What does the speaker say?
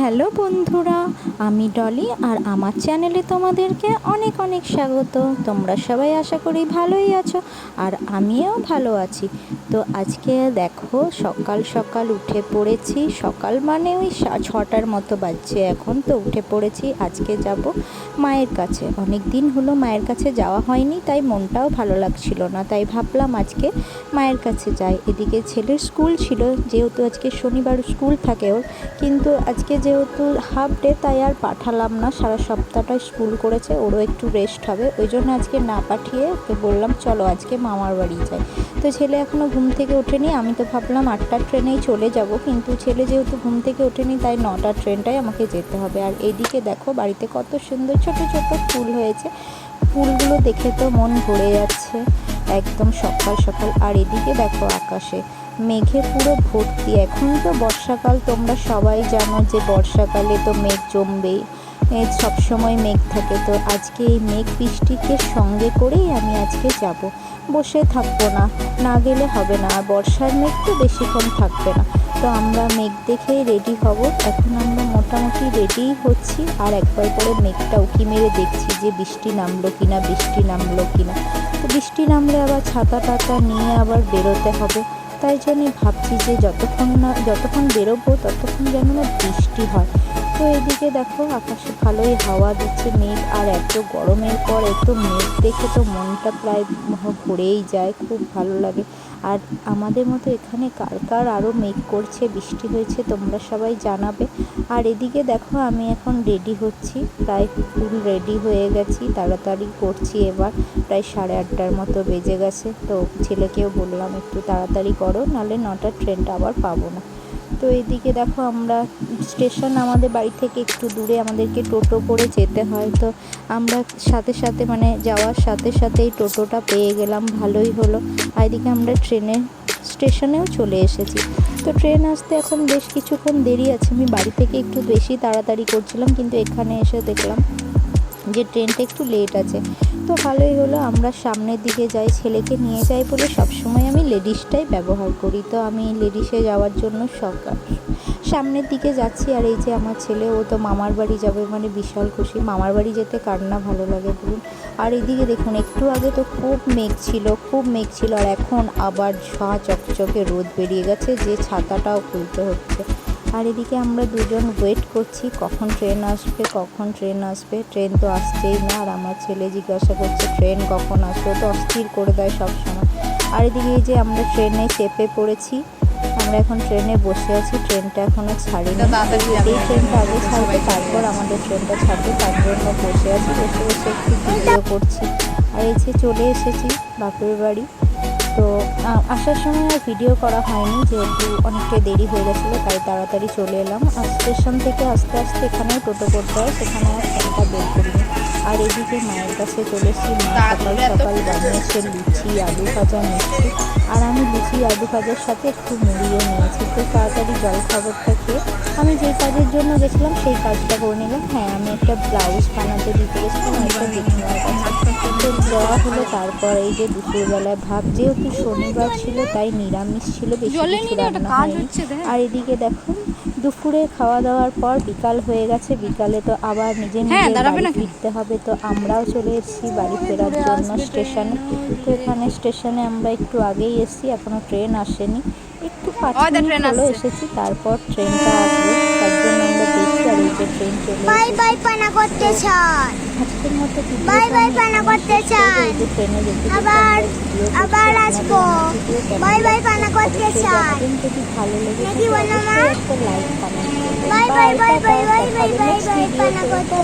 Hello বন্ধুরা, আমি ডলি আর আমার চ্যানেলে তোমাদেরকে অনেক অনেক স্বাগত। তোমরা সবাই আশা করি ভালোই আছো আর আমিও ভালো আছি। তো আজকে দেখো, সকাল সকাল উঠে পড়েছি। সকাল মানে ওই ছটার মতো বাজছে এখন, তো উঠে পড়েছি। আজকে যাব মায়ের কাছে। অনেক দিন হলো মায়ের কাছে যাওয়া হয়নি, তাই মনটাও ভালো লাগছিল না। তাই ভাবলাম আজকে মায়ের কাছে যাই। এদিকে ছেলের স্কুল ছিল, যেহেতু আজকে শনিবার স্কুল থাকে ওর, কিন্তু আজকে যেহেতু হাফ ডে তাই আর পাঠালাম না। সারা সপ্তাহটা স্কুল করেছে, ওরও একটু রেস্ট হবে। ওই জন্য আজকে না পাঠিয়ে ওকে বললাম, চলো আজকে মামার বাড়ি যাই। তো ছেলে এখনও ঘুম থেকে ওঠেনি। আমি তো ভাবলাম আটটার ট্রেনেই চলে যাব, কিন্তু ছেলে যেহেতু ঘুম থেকে ওঠেনি, তাই নটার ট্রেনটাই আমাকে যেতে হবে। আর এদিকে দেখো, বাড়িতে কত সুন্দর ছোট ছোট ফুল হয়েছে। ফুলগুলো দেখে তো মন ভরে যাচ্ছে, একদম সকাল সকাল। আর এদিকে দেখো আকাশে মেঘে পুরো ভর্তি। এখন তো বর্ষাকাল, তোমরা সবাই জানো যে বর্ষাকালে তো মেঘ জমবেই। সবসময় মেঘ থাকে। তো আজকে এই মেঘ বৃষ্টিকে সঙ্গে করেই আমি আজকে যাব। বসে থাকব না না গেলে হবে না। আর বর্ষার মেঘ তো বেশিক্ষণ থাকবে না। তো আমরা মেঘ দেখেই রেডি হব। এখন আমরা মোটামুটি রেডিই হচ্ছি। আর একবার করে মেঘটা উকি মেরে দেখছি যে বৃষ্টি নামলো কি না বৃষ্টি নামলো কি না তো বৃষ্টি নামলে আবার ছাতা টাতা নিয়ে আবার বেরোতে হবে। তাই জন্যই ভাবছি যে যতক্ষণ না, যতক্ষণ বেরোবো ততক্ষণ যেন না বৃষ্টি হয়। তো এদিকে দেখো আকাশে ভালোই হাওয়া দিচ্ছে মেঘ আর এত গরমের পর এত মেঘ দেখে তো মনটা প্রায় ভরেই যায়, খুব ভালো লাগে। আর আমাদের মতো এখানে কার কার আরও মেঘ করছে, বৃষ্টি হয়েছে তোমরা সবাই জানাবে। আর এদিকে দেখো আমি এখন রেডি হচ্ছি, প্রায় ফুল রেডি হয়ে গেছি, তাড়াতাড়ি করছি এবার। প্রায় সাড়ে আটটার মতো বেজে গেছে, তো ছেলেকেও বললাম একটু তাড়াতাড়ি করো, নাহলে নটার ট্রেনটা আবার পাবো না। তো এদিকে দেখো আমরা স্টেশন আমাদের বাড়ি থেকে একটু দূরে আমাদেরকে টোটো করে যেতে হয়। তো আমরা সাথে সাথে মানে যাওয়ার সাথে সাথেই টোটোটা পেয়ে গেলাম, ভালোই হলো। আর এদিকে আমরা ট্রেনে, স্টেশনেও চলে এসেছি। তো ট্রেন আসতে এখন বেশ কিছুক্ষণ দেরি আছে। আমি বাড়ি থেকে একটু বেশি তাড়াতাড়ি করছিলাম, কিন্তু এখানে এসে দেখলাম যে ট্রেনটা একটু লেট আছে। তো ভালোই হলো, আমরা সামনের দিকে যাই, ছেলেকে নিয়ে যাই বলে সবসময় লেডিসটাই ব্যবহার করি। তো আমি লেডিসে যাওয়ার জন্য সকাল সামনের দিকে যাচ্ছি আর এই যে আমার ছেলে, ও তো মামার বাড়ি যাবে মানে বিশাল খুশি। মামার বাড়ি যেতে কার না ভালো লাগে বলুন। আর এদিকে দেখুন, একটু আগে তো খুব মেঘ ছিল, খুব মেঘ ছিল আর এখন আবার ঝা চকচকে রোদ বেরিয়ে গেছে, যে ছাতাটাও খুলতে হচ্ছে। আর এদিকে আমরা দুজন ওয়েট করছি, কখন ট্রেন আসবে, কখন ট্রেন আসবে। ট্রেন তো আসছেই না, আর আমার ছেলে জিজ্ঞাসা করছে ট্রেন কখন আসবে? তো অস্থির করে দেয় সবসময় আর এদিকে যে আমরা ট্রেনে চেপে পড়েছি আমরা এখন ট্রেনে বসে আছি ট্রেনটা এখনও ছাড়িনি। এই ট্রেনটা আগে ছাড়বে তারপর আমাদের ট্রেনটা ছাড়বে তার জন্য বসে আছি বসে বসে একটু ভিডিও করছি। আর এই যে চলে এসেছি বাপের বাড়ি। তো আসার সময় আর ভিডিও করা হয়নি যেহেতু অনেকটা দেরি হয়ে গেছিল তাই তাড়াতাড়ি চলে এলাম। আর স্টেশন থেকে আস্তে আস্তে এখানেও টোটো করতে হয় সেখানে আর ফোনটা বের করিনি। আর এদিকে মায়ের কাছে চলে এসেছি মা সকাল সকাল বানিয়েছে লুচি আলু ভাজা মিষ্টি। আর আমি লুচি আলু ভাজার সাথে একটু মুড়িও নিয়েছি। তো তাড়াতাড়ি জল খাবারটা খেয়ে আমি যে কাজের জন্য গেছিলাম সেই কাজটা করে নিলাম। হ্যাঁ আমি একটা ব্লাউজ বানাতে দিতে গেছিলাম এটা দেখে তো দেওয়া হলো তারপর এই যে দুপুরবেলায় ভাব যেহেতু শনিবার ছিল তাই নিরামিষ ছিল বেশি আর এদিকে দেখুন দুপুরে খাওয়া দাওয়ার পর বিকাল হয়ে গেছে বিকালে তো আবার নিজে হ্যাঁ, নিজে নাকি? ফিরতে হবে তো আমরাও চলে এসেছি বাড়ি ফেরার জন্য স্টেশনে। তো এখানে স্টেশনে আমরা একটু আগেই এসেছি এখনও ট্রেন আসেনি। একটু পাঁচ ওই মিনিট হলো এসেছি তারপর ট্রেনটা আসবে। তার জন্য আমরা দেখছি আর এই যে ট্রেন চলে বাই বাই পানা করতে চান আজকের মতো বাই বাই পানা করতে চাই আবার-। আবার আসব। বাই বাই পানা করতে চাই। যদি ভালো লাগে নাকি বলো মা? Bye bye bye bye bye bye bye bye পানা করতে।